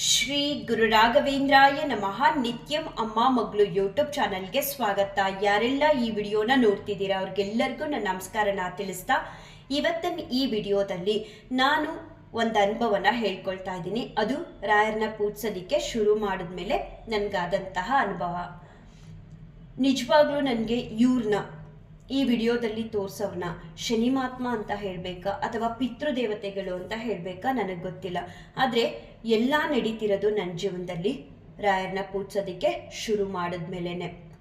ಶ್ರೀ ಗುರು ರಾಘವೇಂದ್ರಾಯ ನಮಃ. ನಿತ್ಯಂ ಅಮ್ಮ ಮಗಳು ಯೂಟ್ಯೂಬ್ ಚಾನಲ್ಗೆ ಸ್ವಾಗತ. ಯಾರೆಲ್ಲ ಈ ವಿಡಿಯೋನ ನೋಡ್ತಿದ್ದೀರಾ ಅವ್ರಿಗೆಲ್ಲರಿಗೂ ನನ್ನ ನಮಸ್ಕಾರನ ತಿಳಿಸ್ತಾ ಇವತ್ತಿನ ಈ ವಿಡಿಯೋದಲ್ಲಿ ನಾನು ಒಂದು ಅನುಭವನ ಹೇಳ್ಕೊಳ್ತಾ ಇದ್ದೀನಿ. ಅದು ರಾಯರನ್ನ ಪೂಜಿಸೋದಕ್ಕೆ ಶುರು ಮಾಡಿದ್ಮೇಲೆ ನನಗಾದಂತಹ ಅನುಭವ. ನಿಜವಾಗ್ಲೂ ನನಗೆ ಇವ್ರನ್ನ ಈ ವಿಡಿಯೋದಲ್ಲಿ ತೋರ್ಸೋರ್ನ ಶನಿಮಾತ್ಮ ಅಂತ ಹೇಳಬೇಕಾ ಅಥವಾ ಪಿತೃದೇವತೆಗಳು ಅಂತ ಹೇಳಬೇಕಾ ನನಗೆ ಗೊತ್ತಿಲ್ಲ. ಆದರೆ ಎಲ್ಲ ನಡೀತಿರೋದು ನನ್ನ ಜೀವನದಲ್ಲಿ ರಾಯರನ್ನ ಪೂಜಿಸೋದಕ್ಕೆ ಶುರು ಮಾಡಿದ್ಮೇಲೆ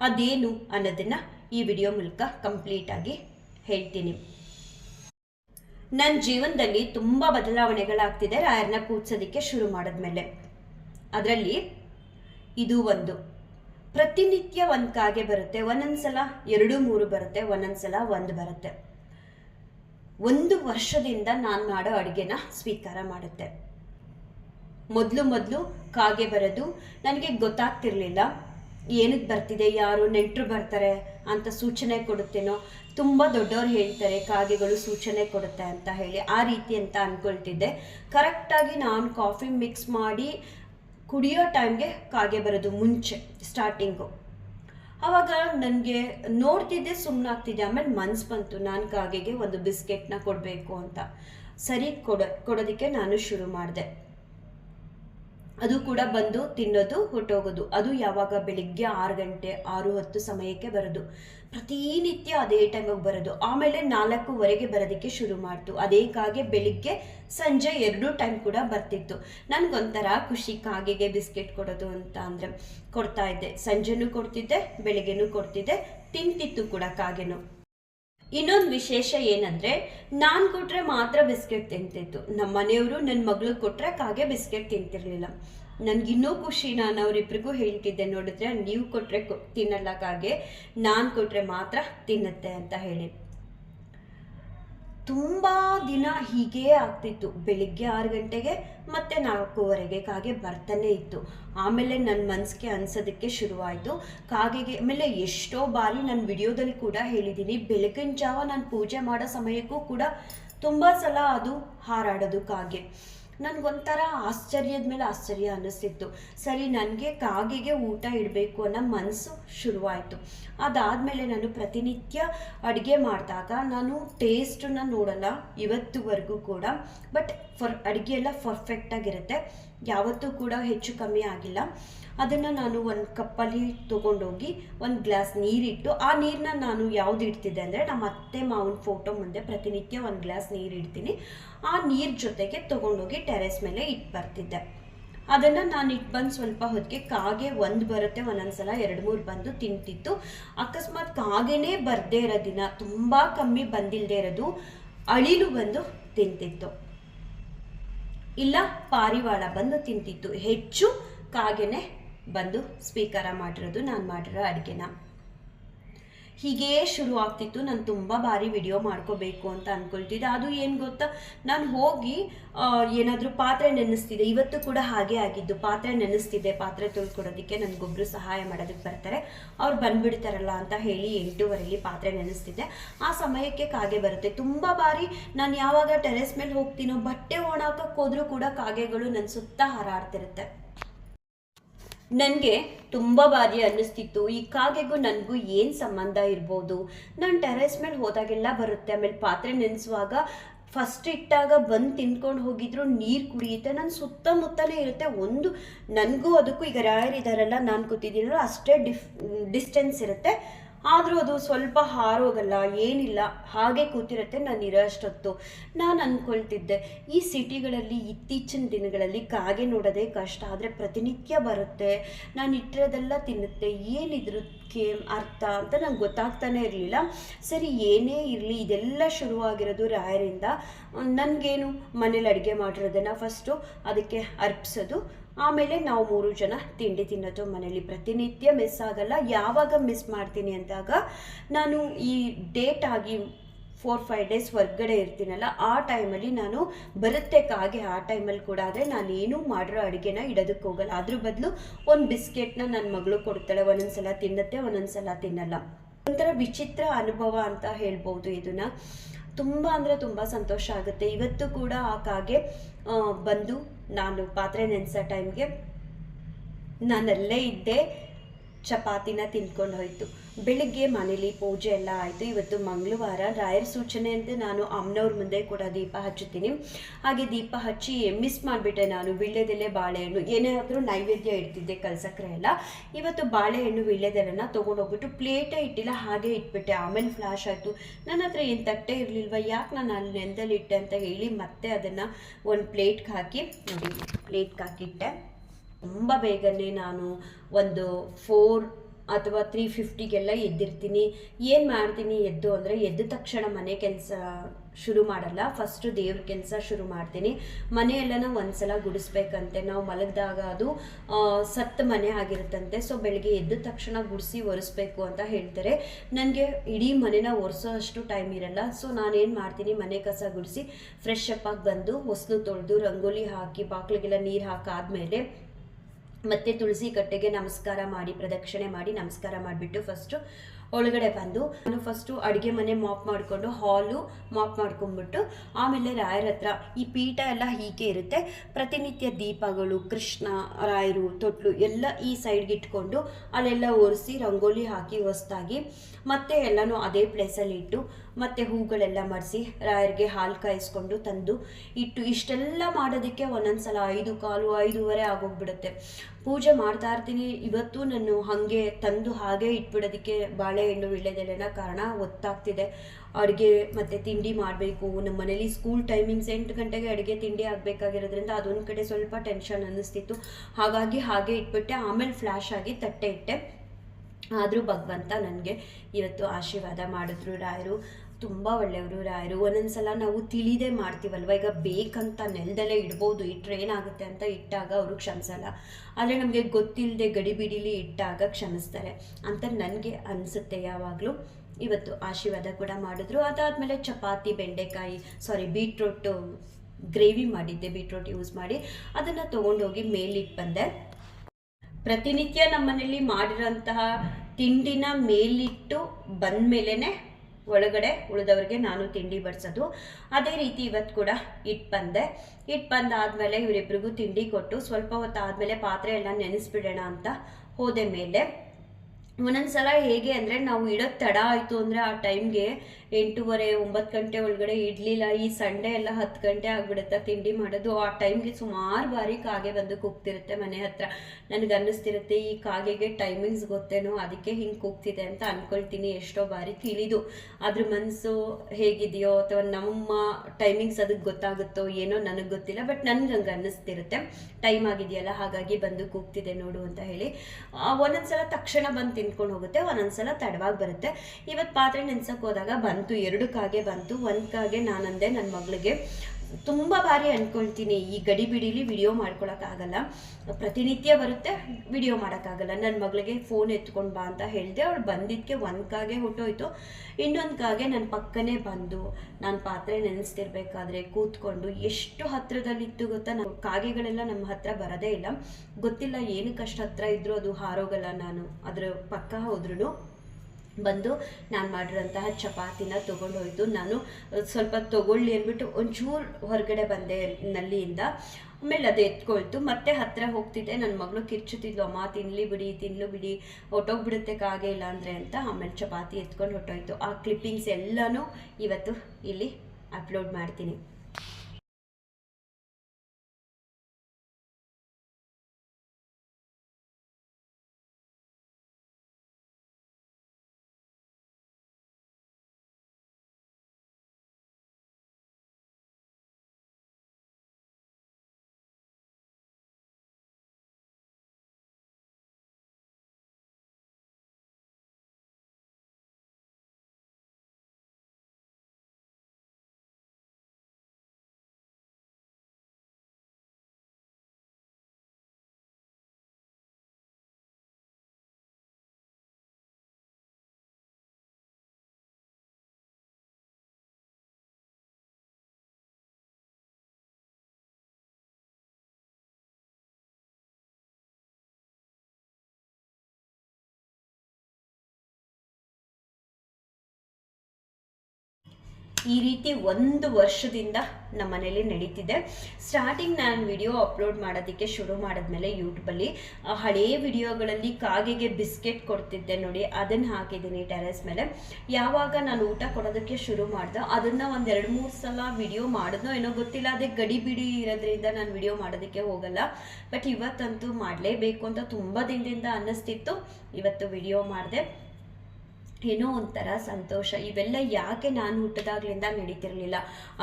ಅದೇನು ಅನ್ನೋದನ್ನು ಈ ವಿಡಿಯೋ ಮೂಲಕ ಕಂಪ್ಲೀಟಾಗಿ ಹೇಳ್ತೀನಿ. ನನ್ನ ಜೀವನದಲ್ಲಿ ತುಂಬ ಬದಲಾವಣೆಗಳಾಗ್ತಿದೆ ರಾಯರನ್ನ ಪೂಜಿಸೋದಕ್ಕೆ ಶುರು ಮಾಡಿದ್ಮೇಲೆ. ಅದರಲ್ಲಿ ಇದು ಒಂದು. ಪ್ರತಿನಿತ್ಯ ಒಂದು ಕಾಗೆ ಬರುತ್ತೆ. ಒಂದೊಂದ್ಸಲ ಎರಡು, ಮೂರು ಬರುತ್ತೆ. ಒಂದೊಂದ್ಸಲ ಒಂದು ಬರುತ್ತೆ. ಒಂದು ವರ್ಷದಿಂದ ನಾನು ಮಾಡೋ ಅಡುಗೆನ ಸ್ವೀಕಾರ ಮಾಡುತ್ತೆ. ಮೊದಲು ಮೊದಲು ಕಾಗೆ ಬರೋದು ನನಗೆ ಗೊತ್ತಾಗ್ತಿರ್ಲಿಲ್ಲ. ಏನಕ್ಕೆ ಬರ್ತಿದೆ? ಯಾರು ನೆಂಟರು ಬರ್ತಾರೆ ಅಂತ ಸೂಚನೆ ಕೊಡುತ್ತೇನೋ? ತುಂಬ ದೊಡ್ಡವ್ರು ಹೇಳ್ತಾರೆ, ಕಾಗೆಗಳು ಸೂಚನೆ ಕೊಡುತ್ತೆ ಅಂತ ಹೇಳಿ. ಆ ರೀತಿ ಅಂತ ಅಂದ್ಕೊಳ್ತಿದ್ದೆ ಕರೆಕ್ಟಾಗಿ ನಾನು ಕಾಫಿ ಮಿಕ್ಸ್ ಮಾಡಿ ಕುಡಿಯೋ ಟೈಮ್ಗೆ ಕಾಗೆ ಬರೋದು ಮುಂಚೆ ಸ್ಟಾರ್ಟಿಂಗು ಆವಾಗ ನನಗೆ ನೋಡ್ತಿದ್ದೆ ಸುಮ್ಮನಾಗ್ತಿದ್ದೆ ಆಮೇಲೆ ಮನ್ಸು ಬಂತು, ನಾನು ಕಾಗೆಗೆ ಒಂದು ಬಿಸ್ಕೆಟ್ನ ಕೊಡಬೇಕು ಅಂತ. ಸರಿ, ಕೊಡ, ಕೊಡೋದಕ್ಕೆ ನಾನು ಶುರು ಮಾಡಿದೆ. ಅದು ಕೂಡ ಬಂದು ತಿನ್ನೋದು, ಹೊಟ್ಟೋಗೋದು. ಅದು ಯಾವಾಗ ಬೆಳಿಗ್ಗೆ ಆರು ಗಂಟೆ, ಆರು ಹತ್ತು ಸಮಯಕ್ಕೆ ಬರೋದು. ಪ್ರತಿನಿತ್ಯ ಅದೇ ಟೈಮಿಗೆ ಬರೋದು. ಆಮೇಲೆ ನಾಲ್ಕೂವರೆಗೆ ಬರೋದಕ್ಕೆ ಶುರು ಮಾಡ್ತು. ಅದೇಕಾಗೆ ಬೆಳಿಗ್ಗೆ ಸಂಜೆ ಎರಡೂ ಟೈಮ್ ಕೂಡ ಬರ್ತಿತ್ತು. ನನಗೊಂಥರ ಖುಷಿ ಕಾಗೆಗೆ ಬಿಸ್ಕೆಟ್ ಕೊಡೋದು ಅಂತ ಅಂದರೆ ಕೊಡ್ತಾ ಇದ್ದೆ. ಸಂಜೆನೂ ಕೊಡ್ತಿದ್ದೆ, ಬೆಳಿಗ್ಗೆನೂ ಕೊಡ್ತಿದ್ದೆ. ತಿಂತಿತ್ತು ಕೂಡ ಕಾಗೆನು. ಇನ್ನೊಂದು ವಿಶೇಷ ಏನಂದ್ರೆ, ನಾನು ಕೊಟ್ರೆ ಮಾತ್ರ ಬಿಸ್ಕೆಟ್ ತಿಂತಿತ್ತು. ನಮ್ಮ ಮನೆಯವರು ನನ್ನ ಮಗಳಿಗೆ ಕೊಟ್ರೆ ಕಾಗೆ ಬಿಸ್ಕೆಟ್ ತಿಂತಿರ್ಲಿಲ್ಲ. ನನ್ಗಿನ್ನೂ ಖುಷಿ ನಾನು ಅವರಿಬ್ರಿಗೂ ಹೇಳ್ತಿದ್ದೆ, ನೋಡಿದ್ರೆ ನೀವು ಕೊಟ್ರೆ ಕೊ- ತಿನ್ನಲ್ಲ ಕಾಗೆ, ನಾನು ಕೊಟ್ರೆ ಮಾತ್ರ ತಿನ್ನುತ್ತೆ ಅಂತ ಹೇಳಿ. ತುಂಬ ದಿನ ಹೀಗೇ ಆಗ್ತಿತ್ತು. ಬೆಳಿಗ್ಗೆ ಆರು ಗಂಟೆಗೆ ಮತ್ತೆ ನಾಲ್ಕೂವರೆಗೆ ಕಾಗೆ ಬರ್ತಾನೆ ಇತ್ತು. ಆಮೇಲೆ ನನ್ನ ಮನಸ್ಸಿಗೆ ಅನ್ಸೋದಕ್ಕೆ ಶುರುವಾಯಿತು. ಕಾಗೆಗೆ ಆಮೇಲೆ ಎಷ್ಟೋ ಬಾರಿ ನನ್ನ ವಿಡಿಯೋದಲ್ಲಿ ಕೂಡ ಹೇಳಿದ್ದೀನಿ ಬೆಳಗಿನ ಜಾವ ನಾನು ಪೂಜೆ ಮಾಡೋ ಸಮಯಕ್ಕೂ ಕೂಡ ತುಂಬ ಸಲ ಅದು ಹಾರಾಡೋದು ಕಾಗೆ. ನನಗೊಂಥರ ಆಶ್ಚರ್ಯದ ಮೇಲೆ ಆಶ್ಚರ್ಯ ಅನ್ನಿಸ್ತಿತ್ತು ಸರಿ, ನನಗೆ ಕಾಗೆಗೆ ಊಟ ಇಡಬೇಕು ಅನ್ನೋ ಮನಸ್ಸು ಶುರುವಾಯಿತು. ಅದಾದಮೇಲೆ ನಾನು ಪ್ರತಿನಿತ್ಯ ಅಡುಗೆ ಮಾಡಿದಾಗ ನಾನು ಟೇಸ್ಟನ್ನ ನೋಡಲ್ಲ, ಇವತ್ತುವರೆಗೂ ಕೂಡ. ಬಟ್ ಫರ್, ಅಡುಗೆ ಎಲ್ಲ ಪರ್ಫೆಕ್ಟಾಗಿರುತ್ತೆ ಯಾವತ್ತೂ ಕೂಡ ಹೆಚ್ಚು ಕಮ್ಮಿ ಆಗಿಲ್ಲ. ಅದನ್ನು ನಾನು ಒಂದು ಕಪ್ಪಲ್ಲಿ ತೊಗೊಂಡೋಗಿ ಒಂದು ಗ್ಲಾಸ್ ನೀರಿಟ್ಟು, ಆ ನೀರನ್ನ ನಾನು ಯಾವ್ದು ಇಡ್ತಿದ್ದೆ ಅಂದರೆ ನಮ್ಮ ಅತ್ತೆ ಮಾವನ ಫೋಟೋ ಮುಂದೆ ಪ್ರತಿನಿತ್ಯ ಒಂದು ಗ್ಲಾಸ್ ನೀರು ಇಡ್ತೀನಿ. ಆ ನೀರು ಜೊತೆಗೆ ತೊಗೊಂಡೋಗಿ ಟೆರೆಸ್ ಮೇಲೆ ಇಟ್ಟು ಬರ್ತಿದ್ದೆ. ಅದನ್ನು ನಾನು ಇಟ್ಟು ಬಂದು ಸ್ವಲ್ಪ ಹೊತ್ತಿಗೆ ಕಾಗೆ ಒಂದು ಬರುತ್ತೆ, ಒಂದೊಂದ್ಸಲ ಎರಡು ಮೂರು ಬಂದು ತಿಂತಿತ್ತು. ಅಕಸ್ಮಾತ್ ಕಾಗೆನೇ ಬರದೇ ಇರೋ ದಿನ, ತುಂಬ ಕಮ್ಮಿ ಬಂದಿಲ್ಲದೆ ಇರೋದು ಅಳಿಲು ಬಂದು ತಿಂತಿತ್ತು. ಇಲ್ಲ ಪಾರಿವಾಳ ಬಂದು ತಿಂತಿತ್ತು. ಹೆಚ್ಚು ಕಾಗೆನೆ ಬಂದು ಸ್ವೀಕಾರ ಮಾಡಿರೋದು ನಾನು ಮಾಡಿರೋ ಅಡುಗೆನ. ಹೀಗೇ ಶುರು ಆಗ್ತಿತ್ತು. ನಾನು ತುಂಬ ಬಾರಿ ವಿಡಿಯೋ ಮಾಡ್ಕೋಬೇಕು ಅಂತ ಅನ್ಕೊಳ್ತಿದ್ದೆ. ಅದು ಏನು ಗೊತ್ತಾ? ನಾನು ಹೋಗಿ ಏನಾದರೂ ಪಾತ್ರೆ ನೆನೆಸ್ತಿದ್ದೆ ಇವತ್ತು ಕೂಡ ಹಾಗೆ ಆಗಿದ್ದು. ಪಾತ್ರೆ ನೆನೆಸ್ತಿದ್ದೆ ಪಾತ್ರೆ ತೊಳ್ಕೊಡೋದಕ್ಕೆ ನನಗೊಬ್ಬರು ಸಹಾಯ ಮಾಡೋದಕ್ಕೆ ಬರ್ತಾರೆ. ಅವ್ರು ಬಂದುಬಿಡ್ತಾರಲ್ಲ ಅಂತ ಹೇಳಿ ಎಂಟೂವರೆಯಲ್ಲಿ ಪಾತ್ರೆ ನೆನೆಸ್ತಿದ್ದೆ. ಆ ಸಮಯಕ್ಕೆ ಕಾಗೆ ಬರುತ್ತೆ. ತುಂಬ ಬಾರಿ ನಾನು ಯಾವಾಗ ಟೆರೆಸ್ ಮೇಲೆ ಹೋಗ್ತೀನೋ, ಬಟ್ಟೆ ಒಣಾಕಕ್ಕೆ ಹೋದ್ರೂ ಕೂಡ ಕಾಗೆಗಳು ನನ್ನ ಸುತ್ತ ಹಾರಾಡ್ತಿರುತ್ತೆ. ನನಗೆ ತುಂಬ ಬಾರಿ ಅನ್ನಿಸ್ತಿತ್ತು. ಈ ಕಾಗೆಗೂ ನನಗೂ ಏನು ಸಂಬಂಧ ಇರ್ಬೋದು? ನಾನು ಟೆರೆಸ್ ಮೇಲೆ ಹೋದಾಗೆಲ್ಲ ಬರುತ್ತೆ. ಆಮೇಲೆ ಪಾತ್ರೆ ನೆನೆಸುವಾಗ ಫಸ್ಟ್ ಇಟ್ಟಾಗ ಬಂದು ತಿನ್ಕೊಂಡು ಹೋಗಿದ್ರು, ನೀರು ಕುಡಿಯುತ್ತೆ. ನನ್ನ ಸುತ್ತಮುತ್ತಲೇ ಇರುತ್ತೆ. ಒಂದು ನನಗೂ ಅದಕ್ಕೂ ಈಗ ಯಾರಿದಾರಲ್ಲ, ನಾನು ಕೂತಿದ್ದೀನಲ್ಲ ಅಷ್ಟೇ ಡಿಫ್ ಡಿಸ್ಟೆನ್ಸ್ ಇರುತ್ತೆ. ಆದರೂ ಅದು ಸ್ವಲ್ಪ ಹಾರೋಗಲ್ಲ, ಏನಿಲ್ಲ. ಹಾಗೆ ಕೂತಿರುತ್ತೆ ನಾನು ಇರೋ ಅಷ್ಟೊತ್ತು ನಾನು ಅಂದ್ಕೊಳ್ತಿದ್ದೆ ಈ ಸಿಟಿಗಳಲ್ಲಿ ಇತ್ತೀಚಿನ ದಿನಗಳಲ್ಲಿ ಕಾಗೆ ನೋಡೋದೇ ಕಷ್ಟ ಆದರೆ ಪ್ರತಿನಿತ್ಯ ಬರುತ್ತೆ. ನಾನು ಇಟ್ಟಿರೋದೆಲ್ಲ ತಿನ್ನುತ್ತೆ. ಏನಿದ್ರಕ್ಕೆ ಅರ್ಥ ಅಂತ ನಂಗೆ ಗೊತ್ತಾಗ್ತಾನೆ ಇರಲಿಲ್ಲ. ಸರಿ, ಏನೇ ಇರಲಿ, ಇದೆಲ್ಲ ಶುರುವಾಗಿರೋದು ರಾಯರಿಂದ. ನನಗೇನು ಮನೇಲಿ ಅಡುಗೆ ಮಾಡಿರೋದನ್ನು ಫಸ್ಟು ಅದಕ್ಕೆ ಅರ್ಪಿಸೋದು. ಆಮೇಲೆ ನಾವು ಮೂರು ಜನ ತಿಂಡಿ ತಿನ್ನೋದು ಮನೇಲಿ ಪ್ರತಿನಿತ್ಯ ಮಿಸ್ ಆಗಲ್ಲ. ಯಾವಾಗ ಮಿಸ್ ಮಾಡ್ತೀನಿ ಅಂದಾಗ ನಾನು ಈ ಡೇಟ್ ಆಗಿ ಫೋರ್ ಫೈವ್ ಡೇಸ್ ಹೊರ್ಗಡೆ ಇರ್ತೀನಲ್ಲ, ಆ ಟೈಮಲ್ಲಿ ನಾನು ಬರುತ್ತೆ ಕಾಗೆ, ಆ ಟೈಮಲ್ಲಿ ಕೂಡ ಆದರೆ ನಾನೇನು ಮಾಡಿರೋ ಅಡುಗೆನ ಇಡೋದಕ್ಕೆ ಹೋಗಲ್ಲ. ಅದ್ರ ಬದಲು ಒಂದು ಬಿಸ್ಕೆಟ್ನ ನನ್ನ ಮಗಳು ಕೊಡ್ತಾಳೆ, ಒಂದೊಂದ್ಸಲ ತಿನ್ನುತ್ತೆ, ಒಂದೊಂದ್ಸಲ ತಿನ್ನಲ್ಲ. ಒಂಥರ ವಿಚಿತ್ರ ಅನುಭವ ಅಂತ ಹೇಳ್ಬೋದು ಇದನ್ನು. ತುಂಬ ಅಂದರೆ ತುಂಬ ಸಂತೋಷ ಆಗುತ್ತೆ. ಇವತ್ತು ಕೂಡ ಆ ಕಾಗೆ ಬಂದು ನಾನು ಪಾತ್ರೆ ನೆನೆಸೋ ಟೈಮ್ಗೆ ನಾನಲ್ಲೇ ಇದ್ದೆ. ಚಪಾತಿನ ತಿಂದ್ಕೊಂಡು ಹೋಯ್ತು. ಬೆಳಿಗ್ಗೆ ಮನೇಲಿ ಪೂಜೆ ಎಲ್ಲ ಆಯಿತು. ಇವತ್ತು ಮಂಗಳವಾರ. ರಾಯರ ಸೂಚನೆ ಅಂತ ನಾನು ಅಮ್ಮನವ್ರ ಮುಂದೆ ಕೂಡ ದೀಪ ಹಚ್ಚುತ್ತೀನಿ. ಹಾಗೆ ದೀಪ ಹಚ್ಚಿ ಮಿಸ್ ಮಾಡಿಬಿಟ್ಟೆ ನಾನು. ವಿಳ್ಯದೆಲೆ ಬಾಳೆಹಣ್ಣು. ಏನೇ ಆದರೂ ನೈವೇದ್ಯ ಇಡ್ತಿದ್ದೆ ಕಲ್ಸಕ್ರೆ ಎಲ್ಲ. ಇವತ್ತು ಬಾಳೆಹಣ್ಣು, ವಿಳ್ಯದೆಲೆನ ತೊಗೊಂಡೋಗ್ಬಿಟ್ಟು ಪ್ಲೇಟೇ ಇಟ್ಟಿಲ್ಲ, ಹಾಗೆ ಇಟ್ಬಿಟ್ಟೆ. ಆಮೇಲೆ ಫ್ಲಾಶ್ ಆಯಿತು. ನನ್ನ ಹತ್ರ ಏನು ತಟ್ಟೆ ಇರಲಿಲ್ವ? ಯಾಕೆ ನಾನು ಅಲ್ಲಿ ನೆಲದಲ್ಲಿ ಇಟ್ಟೆ ಅಂತ ಹೇಳಿ ಮತ್ತೆ ಅದನ್ನು ಒಂದು ಪ್ಲೇಟ್ಗೆ ಹಾಕಿ ನೋಡಿ ಪ್ಲೇಟ್ಗೆ ಹಾಕಿಟ್ಟೆ. ತುಂಬ ಬೇಗನೆ ನಾನು ಒಂದು ಫೋರ್ ಅಥವಾ ತ್ರೀ ಫಿಫ್ಟಿಗೆಲ್ಲ ಎದ್ದಿರ್ತೀನಿ. ಏನು ಮಾಡ್ತೀನಿ ಎದ್ದು ಅಂದರೆ ಎದ್ದ ತಕ್ಷಣ ಮನೆ ಕೆಲಸ ಶುರು ಮಾಡಲ್ಲ. ಫಸ್ಟು ದೇವ್ರ ಕೆಲಸ ಶುರು ಮಾಡ್ತೀನಿ. ಮನೆಯೆಲ್ಲನ ಒಂದ್ಸಲ ಗುಡಿಸ್ಬೇಕಂತೆ. ನಾವು ಮಲಗಿದಾಗ ಅದು ಸತ್ತ ಮನೆ ಆಗಿರುತ್ತಂತೆ. ಸೊ ಬೆಳಗ್ಗೆ ಎದ್ದ ತಕ್ಷಣ ಗುಡಿಸಿ ಒರೆಸ್ಬೇಕು ಅಂತ ಹೇಳ್ತಾರೆ. ನನಗೆ ಇಡೀ ಮನೆನ ಒರೆಸೋ ಅಷ್ಟು ಟೈಮ್ ಇರಲ್ಲ. ಸೊ ನಾನೇನು ಮಾಡ್ತೀನಿ? ಮನೆ ಕಸ ಗುಡಿಸಿ ಫ್ರೆಶ್ ಅಪ್ ಆಗಿ ಬಂದು ಹೊಸಲು ತೊಳೆದು, ರಂಗೋಲಿ ಹಾಕಿ, ಬಾಕ್ಲಿಗೆಲ್ಲ ನೀರು ಹಾಕಾದ್ಮೇಲೆ ಮತ್ತೆ ತುಳಸಿ ಕಟ್ಟೆಗೆ ನಮಸ್ಕಾರ ಮಾಡಿ, ಪ್ರದಕ್ಷಿಣೆ ಮಾಡಿ ನಮಸ್ಕಾರ ಮಾಡಿಬಿಟ್ಟು ಫಸ್ಟು ಒಳಗಡೆ ಬಂದು ನಾನು ಫಸ್ಟು ಅಡುಗೆ ಮನೆ ಮಾಪ್ ಮಾಡಿಕೊಂಡು ಹಾಲು ಮಾಪ್ ಮಾಡ್ಕೊಂಡ್ಬಿಟ್ಟು ಆಮೇಲೆ ರಾಯರ ಹತ್ರ ಈ ಪೀಠ ಎಲ್ಲ ಹೀಗೆ ಇರುತ್ತೆ. ಪ್ರತಿನಿತ್ಯ ದೀಪಗಳು, ಕೃಷ್ಣ, ರಾಯರು, ತೊಟ್ಲು ಎಲ್ಲ ಈ ಸೈಡ್ಗೆ ಇಟ್ಕೊಂಡು ಅಲ್ಲೆಲ್ಲ ಒರೆಸಿ ರಂಗೋಲಿ ಹಾಕಿ ಹೊಸ್ದಾಗಿ ಮತ್ತೆ ಎಲ್ಲನೂ ಅದೇ ಪ್ಲೇಸಲ್ಲಿ ಇಟ್ಟು ಮತ್ತೆ ಹೂಗಳೆಲ್ಲ ಮಾಡಿಸಿ ರಾಯರಿಗೆ ಹಾಲು ಕಾಯಿಸ್ಕೊಂಡು ತಂದು ಇಟ್ಟು ಇಷ್ಟೆಲ್ಲ ಮಾಡೋದಕ್ಕೆ ಒಂದೊಂದ್ಸಲ ಐದು ಕಾಲು, ಐದೂವರೆ ಆಗೋಗ್ಬಿಡುತ್ತೆ. ಪೂಜೆ ಮಾಡ್ತಾ ಇರ್ತೀನಿ. ಇವತ್ತು ನಾನು ಹಾಗೆ ತಂದು ಹಾಗೆ ಇಟ್ಬಿಡೋದಕ್ಕೆ ಬಾಳೆಹಣ್ಣು ವಿಳ್ಯದೆಲೆನ ಕಾರಣ ಒತ್ತಾಗ್ತಿದೆ. ಅಡುಗೆ ಮತ್ತು ತಿಂಡಿ ಮಾಡಬೇಕು. ನಮ್ಮ ಮನೇಲಿ ಸ್ಕೂಲ್ ಟೈಮಿಂಗ್ಸ್ ಎಂಟು ಗಂಟೆಗೆ ಅಡುಗೆ ತಿಂಡಿ ಆಗಬೇಕಾಗಿರೋದ್ರಿಂದ ಅದೊಂದು ಕಡೆ ಸ್ವಲ್ಪ ಟೆನ್ಷನ್ ಅನ್ನಿಸ್ತಿತ್ತು. ಹಾಗಾಗಿ ಹಾಗೆ ಇಟ್ಬಿಟ್ಟೆ. ಆಮೇಲೆ ಫ್ಲ್ಯಾಶ್ ಆಗಿ ತಟ್ಟೆ ಇಟ್ಟೆ. ಆದರೂ ಭಗವಂತ ನನಗೆ ಇವತ್ತು ಆಶೀರ್ವಾದ ಮಾಡಿದ್ರು ರಾಯರು. ತುಂಬ ಒಳ್ಳೆಯವರು ರಾಯರು ಒಂದೊಂದ್ಸಲ ನಾವು ತಿಳಿದೇ ಮಾಡ್ತೀವಲ್ವ? ಈಗ ಬೇಕಂತ ನೆಲದಲ್ಲೇ ಇಡ್ಬೋದು ಇಟ್ಟರೆ ಏನಾಗುತ್ತೆ ಅಂತ ಇಟ್ಟಾಗ ಅವರು ಕ್ಷಮಿಸಲ್ಲ. ಆದರೆ ನಮಗೆ ಗೊತ್ತಿಲ್ಲದೆ ಗಡಿಬಿಡಿಲಿ ಇಟ್ಟಾಗ ಕ್ಷಮಿಸ್ತಾರೆ. ಅಂತ ನನಗೆ ಅನಿಸುತ್ತೆ ಯಾವಾಗಲೂ. ಇವತ್ತು ಆಶೀರ್ವಾದ ಕೂಡ ಮಾಡಿದ್ರು. ಅದಾದಮೇಲೆ ಚಪಾತಿ, ಬೆಂಡೆಕಾಯಿ ಸಾರಿ ಬೀಟ್ರೋಟು ಗ್ರೇವಿ ಮಾಡಿದ್ದೆ ಬೀಟ್ರೋಟ್ ಯೂಸ್ ಮಾಡಿ. ಅದನ್ನು ತೊಗೊಂಡೋಗಿ ಮೇಲಿಟ್ಟು ಬಂದೆ. ಪ್ರತಿನಿತ್ಯ ನಮ್ಮನೇಲಿ ಮಾಡಿರೋಂತಹ ತಿಂಡಿನ ಮೇಲಿಟ್ಟು ಬಂದಮೇಲೆ ಒಳಗಡೆ ಉಳಿದವ್ರಿಗೆ ನಾನು ತಿಂಡಿ ಬಡಿಸೋದು. ಅದೇ ರೀತಿ ಇವತ್ತು ಕೂಡ ಇಟ್ಟು ಬಂದೆ. ಇಟ್ಟು ಬಂದಾದಮೇಲೆ ಇವರಿಬ್ಬರಿಗೂ ತಿಂಡಿ ಕೊಟ್ಟು ಸ್ವಲ್ಪ ಹೊತ್ತು ಆದಮೇಲೆ ಪಾತ್ರೆ ಎಲ್ಲ ನೆನೆಸ್ಬಿಡೋಣ ಅಂತ ಹೋದೆ ಮೇಲೆ. ಒಂದೊಂದು ಸಲ ಹೇಗೆ ಅಂದರೆ ನಾವು ಇಡೋದು ತಡ ಆಯಿತು ಅಂದರೆ ಆ ಟೈಮ್ಗೆ ಎಂಟೂವರೆ, ಒಂಬತ್ತು ಗಂಟೆ ಒಳಗಡೆ ಇಡಲಿಲ್ಲ. ಈ ಸಂಡೇ ಎಲ್ಲ ಹತ್ತು ಗಂಟೆ ಆಗಿಬಿಡುತ್ತೆ ತಿಂಡಿ ಮಾಡೋದು. ಆ ಟೈಮ್ಗೆ ಸುಮಾರು ಬಾರಿ ಕಾಗೆ ಬಂದು ಕೂಗ್ತಿರುತ್ತೆ ಮನೆ ಹತ್ರ. ನನಗೆ ಅನ್ನಿಸ್ತಿರುತ್ತೆ, ಈ ಕಾಗೆಗೆ ಟೈಮಿಂಗ್ಸ್ ಗೊತ್ತೇನೋ, ಅದಕ್ಕೆ ಹಿಂಗೆ ಕೂಗ್ತಿದೆ ಅಂತ ಅಂದ್ಕೊಳ್ತೀನಿ ಎಷ್ಟೋ ಬಾರಿ ತಿಳಿದು. ಅದ್ರ ಮನಸ್ಸು ಹೇಗಿದೆಯೋ ಅಥವಾ ನಮ್ಮ ಟೈಮಿಂಗ್ಸ್ ಅದಕ್ಕೆ ಗೊತ್ತಾಗುತ್ತೋ ಏನೋ ನನಗೆ ಗೊತ್ತಿಲ್ಲ ಬಟ್ ನನಗೆ ಹಂಗೆ ಅನ್ನಿಸ್ತಿರುತ್ತೆ. ಟೈಮ್ ಆಗಿದೆಯಲ್ಲ, ಹಾಗಾಗಿ ಬಂದು ಕೂಗ್ತಿದೆ ನೋಡು ಅಂತ ಹೇಳಿ. ಒಂದೊಂದ್ಸಲ ತಕ್ಷಣ ಬಂದು ತಿನ್ಕೊಂಡು ಹೋಗುತ್ತೆ, ಒಂದೊಂದ್ಸಲ ತಡವಾಗಿ ಬರುತ್ತೆ. ಇವತ್ತು ಪಾತ್ರೆ ನೆನ್ಸಕ್ಕೆ ಹೋದಾಗ ಬಂತು ಎರಡು ಕಾಗೆ ಬಂತು ಒಂದು ಕಾಗೆ ನಾನಂದೆ ನನ್ನ ಮಗಳಿಗೆ. ತುಂಬ ಬಾರಿ ಅಂದ್ಕೊಳ್ತೀನಿ ಈ ಗಡಿಬಿಡಿಲಿ ವಿಡಿಯೋ ಮಾಡ್ಕೊಳಕ್ಕಾಗಲ್ಲ. ಪ್ರತಿನಿತ್ಯ ಬರುತ್ತೆ, ವಿಡಿಯೋ ಮಾಡೋಕ್ಕಾಗಲ್ಲ. ನನ್ನ ಮಗಳಿಗೆ ಫೋನ್ ಎತ್ಕೊಂಡು ಬಾ ಅಂತ ಹೇಳಿದೆ, ಅವಳು ಬಂದಿದ್ದಕ್ಕೆ ಒಂದು ಕಾಗೆ ಹೊಟ್ಟೋಯ್ತು. ಇನ್ನೊಂದು ಕಾಗೆ ನನ್ನ ಪಕ್ಕನೇ ಬಂದು, ನಾನು ಪಾತ್ರೆ ನೆನೆಸ್ತಿರ್ಬೇಕಾದ್ರೆ ಕೂತ್ಕೊಂಡು ಎಷ್ಟು ಹತ್ತಿರದಲ್ಲಿತ್ತು ಗೊತ್ತಾ? ನಾವು ಕಾಗೆಗಳೆಲ್ಲ ನಮ್ಮ ಹತ್ರ ಬರೋದೇ ಇಲ್ಲ. ಗೊತ್ತಿಲ್ಲ ಏನಕ್ಕಷ್ಟು ಹತ್ರ ಇದ್ದರೂ ಅದು ಹಾರೋಗಲ್ಲ ನಾನು. ಅದರ ಪಕ್ಕ ಹೋದ್ರೂ ಬಂದು ನಾನು ಮಾಡಿರೋಂತಹ ಚಪಾತಿನ ತೊಗೊಂಡು ಹೋಯಿತು ನಾನು ಸ್ವಲ್ಪ ತೊಗೊಳ್ಳಿ ಅಂದ್ಬಿಟ್ಟು ಒಂಚೂರು ಹೊರಗಡೆ ಬಂದೆ ನಲ್ಲಿಯಿಂದ. ಆಮೇಲೆ ಅದು ಎತ್ಕೊಳ್ತು. ಮತ್ತೆ ಹತ್ತಿರ ಹೋಗ್ತಿದ್ದೆ. ನನ್ನ ಮಗಳು ಕಿರ್ಚುತ್ತಿದ್ಲು ಅಮ್ಮ, ತಿನ್ಲಿ ಬಿಡಿ ತಿನ್ನಲು ಬಿಡಿ ಹೊಟ್ಟೋಗ್ಬಿಡುತ್ತೆ ಕಾಗೆ ಇಲ್ಲ ಅಂದರೆ ಅಂತ ಆಮೇಲೆ ಚಪಾತಿ ಎತ್ಕೊಂಡು ಹೊಟ್ಟೋಯ್ತು ಆ ಕ್ಲಿಪ್ಪಿಂಗ್ಸ್ ಎಲ್ಲನೂ ಇವತ್ತು ಇಲ್ಲಿ ಅಪ್ಲೋಡ್ ಮಾಡ್ತೀನಿ. ಈ ರೀತಿ ಒಂದು ವರ್ಷದಿಂದ ನಮ್ಮ ಮನೇಲಿ ನಡೀತಿದೆ. ಸ್ಟಾರ್ಟಿಂಗ್ ನಾನು ವಿಡಿಯೋ ಅಪ್ಲೋಡ್ ಮಾಡೋದಕ್ಕೆ ಶುರು ಮಾಡಿದ್ಮೇಲೆ ಯೂಟ್ಯೂಬಲ್ಲಿ ಹಳೇ ವಿಡಿಯೋಗಳಲ್ಲಿ ಕಾಗೆಗೆ ಬಿಸ್ಕೆಟ್ ಕೊಡ್ತಿದ್ದೆ ನೋಡಿ, ಅದನ್ನು ಹಾಕಿದ್ದೀನಿ ಟೆರೆಸ್ ಮೇಲೆ. ಯಾವಾಗ ನಾನು ಊಟ ಕೊಡೋದಕ್ಕೆ ಶುರು ಮಾಡ್ದೆ, ಅದನ್ನು ಒಂದು ಎರಡು ಮೂರು ಸಲ ವಿಡಿಯೋ ಮಾಡಿದ್ನೋ ಏನೋ ಗೊತ್ತಿಲ್ಲ, ಅದೇ ಗಡಿ ಬಿಡಿ ಇರೋದ್ರಿಂದ ನಾನು ವಿಡಿಯೋ ಮಾಡೋದಕ್ಕೆ ಹೋಗಲ್ಲ. ಬಟ್ ಇವತ್ತಂತೂ ಮಾಡಲೇಬೇಕು ಅಂತ ತುಂಬ ದಿನದಿಂದ ಅನ್ನಿಸ್ತಿತ್ತು. ಇವತ್ತು ವಿಡಿಯೋ ಮಾಡಿದೆ. ಏನೋ ಒಂಥರ ಸಂತೋಷ. ಇವೆಲ್ಲ ಯಾಕೆ ನಾನು ಹುಟ್ಟದಾಗ್ಲಿಂದ ನಡೀತಿರ್ಲಿಲ್ಲ?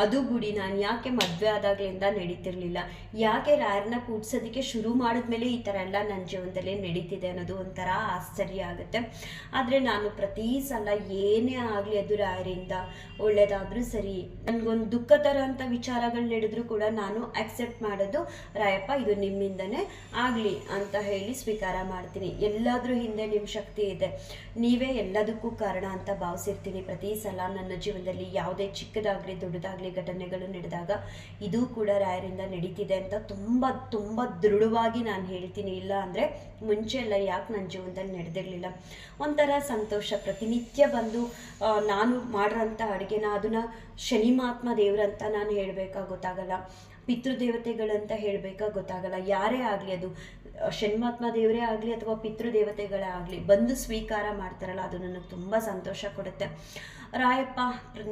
ಅದು ಗುಡಿ ನಾನು ಯಾಕೆ ಮದುವೆ ಆದಾಗ್ಲಿಂದ ನಡೀತಿರ್ಲಿಲ್ಲ? ಯಾಕೆ ರಾಯರನ್ನ ಕೂಡ್ಸೋದಕ್ಕೆ ಶುರು ಮಾಡಿದ್ಮೇಲೆ ಈ ಥರ ಎಲ್ಲ ನನ್ನ ಜೀವನದಲ್ಲಿ ನಡೀತಿದೆ ಅನ್ನೋದು ಒಂಥರ ಆಶ್ಚರ್ಯ ಆಗುತ್ತೆ. ಆದರೆ ನಾನು ಪ್ರತಿ ಸಲ ಏನೇ ಆಗಲಿ ಅದು ರಾಯರಿಂದ ಒಳ್ಳೇದಾದರೂ ಸರಿ. ನನಗೊಂದು ದುಃಖ ತರೋಂಥ ವಿಚಾರಗಳು ನಡೆದ್ರು ಕೂಡ ನಾನು ಆಕ್ಸೆಪ್ಟ್ ಮಾಡೋದು, ರಾಯಪ್ಪ, ಇದು ನಿಮ್ಮಿಂದನೇ ಆಗಲಿ ಅಂತ ಹೇಳಿ ಸ್ವೀಕಾರ ಮಾಡ್ತೀನಿ. ಎಲ್ಲಾದರೂ ಹಿಂದೆ ನಿಮ್ಮ ಶಕ್ತಿ ಇದೆ. ನೀವೇ ಎಲ್ಲದಕ್ಕೂ ಕಾರಣ ಅಂತ ಭಾವಿಸಿರ್ತೀನಿ. ಪ್ರತಿ ಸಲ ನನ್ನ ಜೀವನದಲ್ಲಿ ಯಾವುದೇ ಚಿಕ್ಕದಾಗಲಿ ದೊಡ್ಡದಾಗಲಿ ಘಟನೆಗಳು ನಡೆದಾಗ ಇದು ಕೂಡ ರಾಯರಿಂದ ನಡೀತಿದೆ ಅಂತ ತುಂಬ ತುಂಬ ದೃಢವಾಗಿ ನಾನು ಹೇಳ್ತೀನಿ. ಇಲ್ಲ ಅಂದರೆ ಮುಂಚೆ ಎಲ್ಲ ಯಾಕೆ ನನ್ನ ಜೀವನದಲ್ಲಿ ನಡೆದಿರಲಿಲ್ಲ? ಒಂಥರ ಸಂತೋಷ. ಪ್ರತಿನಿತ್ಯ ಬಂದು ನಾನು ಮಾಡಿರೋಂಥ ಅಡುಗೆನ ಅದನ್ನು ಶನಿ ಮಹಾತ್ಮ ದೇವರಂತ ನಾನು ಹೇಳಬೇಕಾ ಗೊತ್ತಾಗಲ್ಲ. ಪಿತೃದೇವತೆಗಳಂತ ಹೇಳಬೇಕಾ ಗೊತ್ತಾಗಲ್ಲ. ಯಾರೇ ಆಗಲಿ ಅದು ಷಣ್ಮಾತ್ಮ ದೇವರೇ ಆಗಲಿ ಅಥವಾ ಪಿತೃದೇವತೆಗಳೇ ಆಗಲಿ ಬಂದು ಸ್ವೀಕಾರ ಮಾಡ್ತಾರಲ್ಲ, ಅದು ನನಗೆ ತುಂಬ ಸಂತೋಷ ಕೊಡುತ್ತೆ. ರಾಯಪ್ಪ,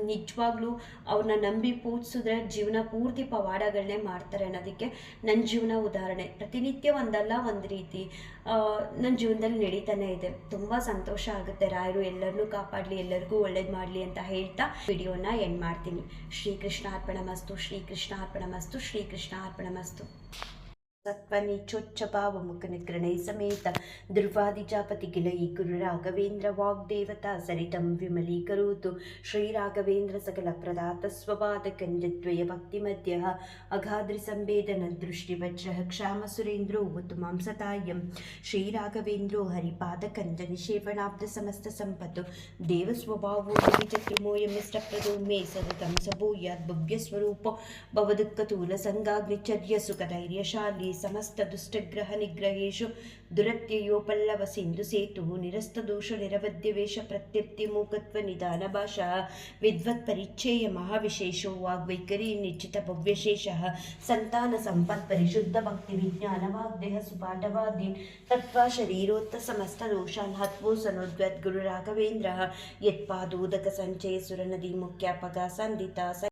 ನಿಜವಾಗ್ಲೂ ಅವ್ರನ್ನ ನಂಬಿ ಪೂಜಿಸಿದ್ರೆ ಜೀವನ ಪೂರ್ತಿ ಪವಾಡಗಳನ್ನೇ ಮಾಡ್ತಾರೆ ಅನ್ನೋದಕ್ಕೆ ನನ್ನ ಜೀವನ ಉದಾಹರಣೆ. ಪ್ರತಿನಿತ್ಯ ಒಂದಲ್ಲ ಒಂದು ರೀತಿ ನನ್ನ ಜೀವನದಲ್ಲಿ ನಡೀತಾನೆ ಇದೆ. ತುಂಬ ಸಂತೋಷ ಆಗುತ್ತೆ. ರಾಯರು ಎಲ್ಲರನ್ನೂ ಕಾಪಾಡಲಿ, ಎಲ್ಲರಿಗೂ ಒಳ್ಳೇದು ಮಾಡಲಿ ಅಂತ ಹೇಳ್ತಾ ವಿಡಿಯೋನ ಎಂಡ್ ಮಾಡ್ತೀನಿ. ಶ್ರೀಕೃಷ್ಣ ಅರ್ಪಣ ಮಸ್ತು, ಶ್ರೀಕೃಷ್ಣ ಅರ್ಪಣ ಮಸ್ತು, ಶ್ರೀಕೃಷ್ಣ ಅರ್ಪಣ ಮಸ್ತು. सत्त्वनिचोच्चभावमुखनिग्रणैसमेत दुर्वादिजापतिगिल गुरुराघवेन्द्रवाग्देवता सरितं विमलीकरोतु। श्रीराघवेन्द्रसकलप्रदातस्ववादकञ्जद्वयभक्तिमध्यः अगाद्रिसंवेदनदृष्टिवज्रः क्षामसुरेन्द्रो मां सतायं श्रीराघवेन्द्रो हरिपादकञ्जनिषेवणाब्धसमस्तसम्पत्तु देवस्वभावो यमिष्टप्रदो मे सततं सबूयाद्भव्यस्वरूपो भवदुःखतूलसङ्गाग्निचर्यसुखधैर्यशाली ಸಂವೇದನ ದೃಷ್ಟಿ ವಜ್ರ ಕ್ಷಾಮ ಸುರೇಂದ್ರೋ ಉತ್ತಮಾಂ ಸತಾಯಂ ಶ್ರೀರಾಘವೇಂದ್ರೋ ಹರಿಪಾದ ಕಂಜ ನಿಷೇವಣಾಬ್ಧ ಸಮಸ್ತ ಸಂಪತ್ತು ದೇವ ಸ್ವಭಾವೋ ಚತುರ್ಮೋಯಮಿಷ್ಟಪ್ರದೋ ಮೇ ಸತತಂ ಸಭೂಯಾತ್ ಭವ್ಯ ಸ್ವರೂಪ ಭವದುಃಖತೂಲ ಸಂಗಾಗ್ನಿಚರ್ಯ ಸುಖಧೈರ್ಯಶಾಲಿ ಸಮಸ್ತ ದುಷ್ಟಗ್ರಹ ನಿಗ್ರಹೇಶು ದುರತ್ಯಯೋ ಪಲ್ಲವ ಸಿಂಧು ಸೇತು ನಿರಸ್ತ ದೋಷ ನಿರವಧ್ಯ ವೇಷ ಪ್ರತ್ಯಪ್ತಿ ಮೂಕತ್ವ ನಿಧಾನ ಭಾಷಾ ವಿದ್ವತ್ ಪರಿಚ್ಛೇಯ ಮಹಾವಿಶೇಷೋ ವಾಗ್ವೈಖರಿ ನಿಶ್ಚಿತ ಭವ್ಯಶೇಷ ಸಂತಾನ ಸಂಪತ್ ಪರಿಶುದ್ಧ ಭಕ್ತಿ ವಿಜ್ಞಾನ ವಾಗ್ದೇಹ ಸುಪಾಠವಾದಿ ತತ್ವ ಶರೀರೋತ್ತ ಸಮಸ್ತ ದೋಷಾನ್ ಹತ್ವೋ ಸನೋದ್ವತ್ ಗುರು ರಾಘವೇಂದ್ರ ಯತ್ಪಾದೋದಕ ಸಂಚಯ ಸುರನದಿ ಮುಖ್ಯಾಪಕ ಸಂದಿತ